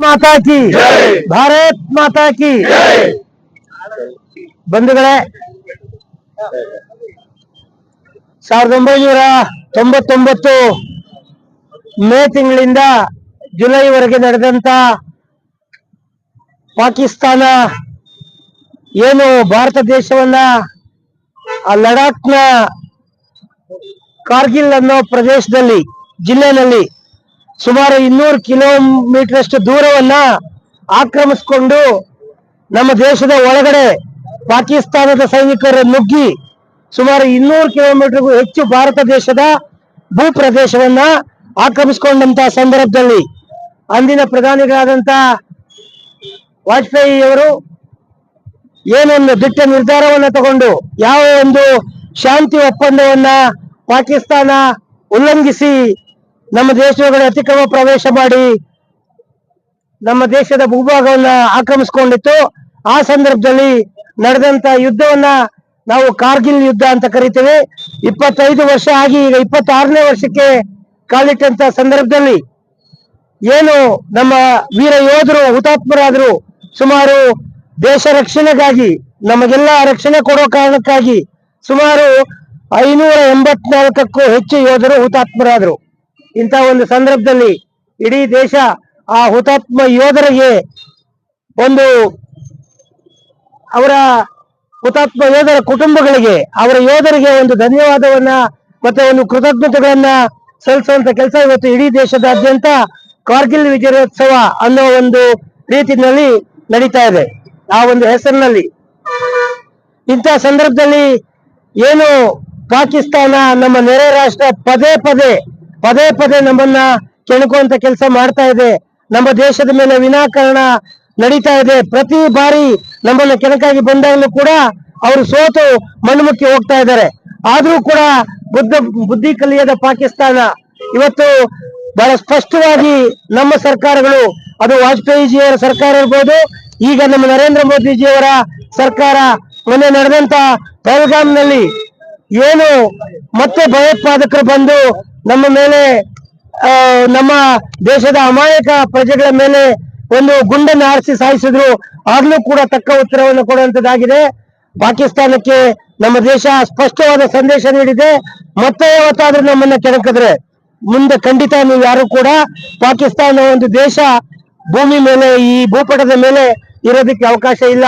ಮಾತಾ ಕಿ. ಭಾರತ್ ಮಾತಾ ಕಿ. ಬಂಧುಗಳೇ ಸಾವಿರದ ಒಂಬೈನೂರ ತೊಂಬತ್ತೊಂಬತ್ತು ಮೇ ತಿಂಗಳಿಂದ ಜುಲೈವರೆಗೆ ನಡೆದಂತ ಪಾಕಿಸ್ತಾನ ಏನು ಭಾರತ ದೇಶವನ್ನ ಆ ಲಡಾಖ್ನ ಕಾರ್ಗಿಲ್ ಅನ್ನೋ ಪ್ರದೇಶದಲ್ಲಿ ಜಿಲ್ಲೆನಲ್ಲಿ ಸುಮಾರು ಇನ್ನೂರು ಕಿಲೋಮೀಟರ್ ಅಷ್ಟು ದೂರವನ್ನ ಆಕ್ರಮಿಸಿಕೊಂಡು ನಮ್ಮ ದೇಶದ ಒಳಗಡೆ ಪಾಕಿಸ್ತಾನದ ಸೈನಿಕರು ನುಗ್ಗಿ ಸುಮಾರು ಇನ್ನೂರು ಕಿಲೋಮೀಟರ್ಗೂ ಹೆಚ್ಚು ಭಾರತ ದೇಶದ ಭೂ ಪ್ರದೇಶವನ್ನ ಆಕ್ರಮಿಸಿಕೊಂಡಂತ ಸಂದರ್ಭದಲ್ಲಿ ಅಂದಿನ ಪ್ರಧಾನಿಗಳಾದಂತ ವಾಜಪೇಯಿ ಅವರು ಏನೊಂದು ದಿಟ್ಟ ನಿರ್ಧಾರವನ್ನ ತಗೊಂಡು ಯಾವ ಒಂದು ಶಾಂತಿ ಒಪ್ಪಂದವನ್ನ ಪಾಕಿಸ್ತಾನ ಉಲ್ಲಂಘಿಸಿ ನಮ್ಮ ದೇಶದೊಳಗಡೆ ಅತಿಕ್ರಮ ಪ್ರವೇಶ ಮಾಡಿ ನಮ್ಮ ದೇಶದ ಭೂಭಾಗವನ್ನ ಆಕ್ರಮಿಸಿಕೊಂಡಿತ್ತು. ಆ ಸಂದರ್ಭದಲ್ಲಿ ನಡೆದಂತ ಯುದ್ಧವನ್ನ ನಾವು ಕಾರ್ಗಿಲ್ ಯುದ್ಧ ಅಂತ ಕರಿತೀವಿ. ಇಪ್ಪತ್ತೈದು ವರ್ಷ ಆಗಿ ಈಗ ಇಪ್ಪತ್ತಾರನೇ ವರ್ಷಕ್ಕೆ ಕಾಲಿಟ್ಟಂತ ಸಂದರ್ಭದಲ್ಲಿ ಏನು ನಮ್ಮ ವೀರ ಯೋಧರು, ಹುತಾತ್ಮರಾದರು ಸುಮಾರು ದೇಶ ರಕ್ಷಣೆಗಾಗಿ, ನಮಗೆಲ್ಲ ರಕ್ಷಣೆ ಕೊಡೋ ಕಾರಣಕ್ಕಾಗಿ ಸುಮಾರು ಐನೂರ ಎಂಬತ್ನಾಲ್ಕಕ್ಕೂ ಹೆಚ್ಚು ಯೋಧರು ಹುತಾತ್ಮರಾದ್ರು. ಇಂಥ ಒಂದು ಸಂದರ್ಭದಲ್ಲಿ ಇಡೀ ದೇಶ ಆ ಹುತಾತ್ಮ ಯೋಧರಿಗೆ ಒಂದು ಅವರ ಹುತಾತ್ಮ ಯೋಧರ ಕುಟುಂಬಗಳಿಗೆ, ಅವರ ಯೋಧರಿಗೆ ಒಂದು ಧನ್ಯವಾದವನ್ನ ಮತ್ತೆ ಒಂದು ಕೃತಜ್ಞತೆಗಳನ್ನ ಸಲ್ಲಿಸುವಂತ ಕೆಲಸ ಇವತ್ತು ಇಡೀ ದೇಶದಾದ್ಯಂತ ಕಾರ್ಗಿಲ್ ವಿಜಯೋತ್ಸವ ಅನ್ನೋ ಒಂದು ರೀತಿಯಲ್ಲಿ ನಡೀತಾ ಇದೆ. ಆ ಒಂದು ಹೆಸರಿನಲ್ಲಿ. ಇಂಥ ಸಂದರ್ಭದಲ್ಲಿ ಏನು ಪಾಕಿಸ್ತಾನ ನಮ್ಮ ನೆರೆ ರಾಷ್ಟ್ರ ಪದೇ ಪದೇ ಪದೇ ಪದೇ ನಮ್ಮನ್ನ ಕೆಣಕುವಂತ ಕೆಲಸ ಮಾಡ್ತಾ ಇದೆ. ನಮ್ಮ ದೇಶದ ಮೇಲೆ ವಿನಾಕಾರಣ ನಡೀತಾ ಇದೆ. ಪ್ರತಿ ಬಾರಿ ನಮ್ಮನ್ನ ಕೆಣಕಾಗಿ ಬಂದಾಗಲೂ ಕೂಡ ಅವರು ಸೋತು ಮಣ್ಣುಮುಕ್ಕಿ ಹೋಗ್ತಾ ಇದ್ದಾರೆ. ಆದ್ರೂ ಕೂಡ ಬುದ್ಧ, ಬುದ್ಧಿ ಕಲಿಯದ ಪಾಕಿಸ್ತಾನ ಇವತ್ತು ಬಹಳ ಸ್ಪಷ್ಟವಾಗಿ ನಮ್ಮ ಸರ್ಕಾರಗಳು, ಅದು ವಾಜಪೇಯಿಜಿಯವರ ಸರ್ಕಾರ ಇರ್ಬೋದು, ಈಗ ನಮ್ಮ ನರೇಂದ್ರ ಮೋದಿಜಿಯವರ ಸರ್ಕಾರ ಮೊನ್ನೆ ನಡೆದಂತ ಪಹಲ್ಗಾಮ್ನಲ್ಲಿ ಏನು ಮತ್ತೆ ಭಯೋತ್ಪಾದಕರು ಬಂದು ನಮ್ಮ ಮೇಲೆ ನಮ್ಮ ದೇಶದ ಅಮಾಯಕ ಪ್ರಜೆಗಳ ಮೇಲೆ ಒಂದು ಗುಂಡನ್ನು ಆರಿಸಿ ಸಾಯಿಸಿದ್ರು, ಆಗ್ಲೂ ಕೂಡ ತಕ್ಕ ಉತ್ತರವನ್ನು ಕೊಡುವಂತದ್ದಾಗಿದೆ ಪಾಕಿಸ್ತಾನಕ್ಕೆ ನಮ್ಮ ದೇಶ ಸ್ಪಷ್ಟವಾದ ಸಂದೇಶ ನೀಡಿದೆ. ಮತ್ತೆ ಯಾವತ್ತಾದ್ರೂ ನಮ್ಮನ್ನ ಕೆಣಕಿದ್ರೆ, ಮುಂದೆ ಖಂಡಿತ ನೀವು ಯಾರು ಕೂಡ ಪಾಕಿಸ್ತಾನ ಒಂದು ದೇಶ ಭೂಮಿ ಮೇಲೆ, ಈ ಭೂಪಟದ ಮೇಲೆ ಇರೋದಕ್ಕೆ ಅವಕಾಶ ಇಲ್ಲ.